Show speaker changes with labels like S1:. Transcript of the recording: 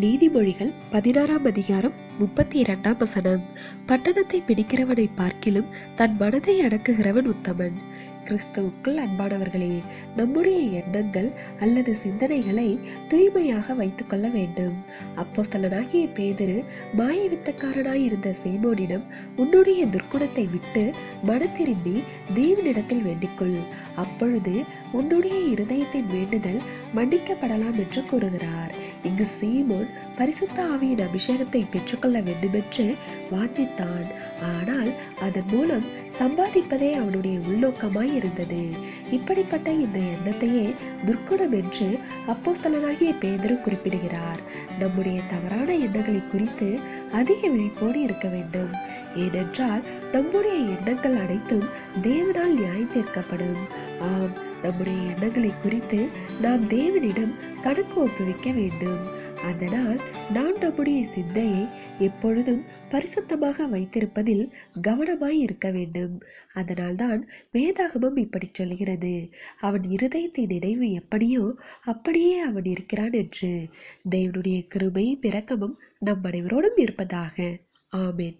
S1: நீதிமொழிகள் பதினாறாம் அதிகாரம் முப்பத்தி இரண்டாம் வசனம். பட்டணத்தை பிடிக்கிறவனை பார்க்கிலும் தன் மனதை அடக்குகிறவன் உத்தமன். கிறிஸ்துவுக்குள் அன்பானவர்களே நம்முடைய எண்ணங்கள் அல்லது சிந்தனைகளை தூய்மையாக வைத்துக் கொள்ள வேண்டும். அப்போஸ்தலனாகிய பேதுரு மாய வித்தக்காரனாய் இருந்த சீமோனிடம் உன்னுடைய துர்க்குணத்தை விட்டு மனத்திரும்பி தேவனிடத்தில் வேண்டிக்கொள். அப்பொழுது உன்னுடைய இருதயத்தின் வேண்டுதல் மன்னிக்கப்படலாம் என்று கூறுகிறார். இங்கு சீமோன் பரிசுத்த ஆவியின் அபிஷேகத்தை பெற்றுக்கொள்ள வேண்டுமென்று வாஞ்சித்தான். ஆனால் அதன் மூலம் சம்பாதிப்பதே அவனுடைய உள்நோக்கமாய் இருந்தது இப்படிப்பட்ட இந்த எண்ணத்தையே துர்க்குணம் என்று அப்போஸ்தலனாகிய பேதரு குறிப்பிடுகிறார். நம்முடைய தவறான எண்ணங்களை குறித்து அதிக விழிப்போடு இருக்க வேண்டும். ஏனென்றால் நம்முடைய எண்ணங்கள் அனைத்தும் தேவனால் நியாயம் ஆம் நம்முடைய எண்ணங்களை குறித்து நாம் தேவனிடம் கணக்கு ஒப்புவிக்க வேண்டும். அதனால் நாம் நம்முடைய சிந்தையை எப்பொழுதும் பரிசுத்தமாக வைத்திருப்பதில் கவனமாய் இருக்க வேண்டும். அதனால்தான் வேதாகமம் இப்படி சொல்கிறது. அவன் இருதயத்தின் நினைவு எப்படியோ அப்படியே அவன் இருக்கிறான் என்று. தேவனுடைய கிருபை பிறக்கமும் நம் அனைவரோடும் இருப்பதாக. ஆமேன்.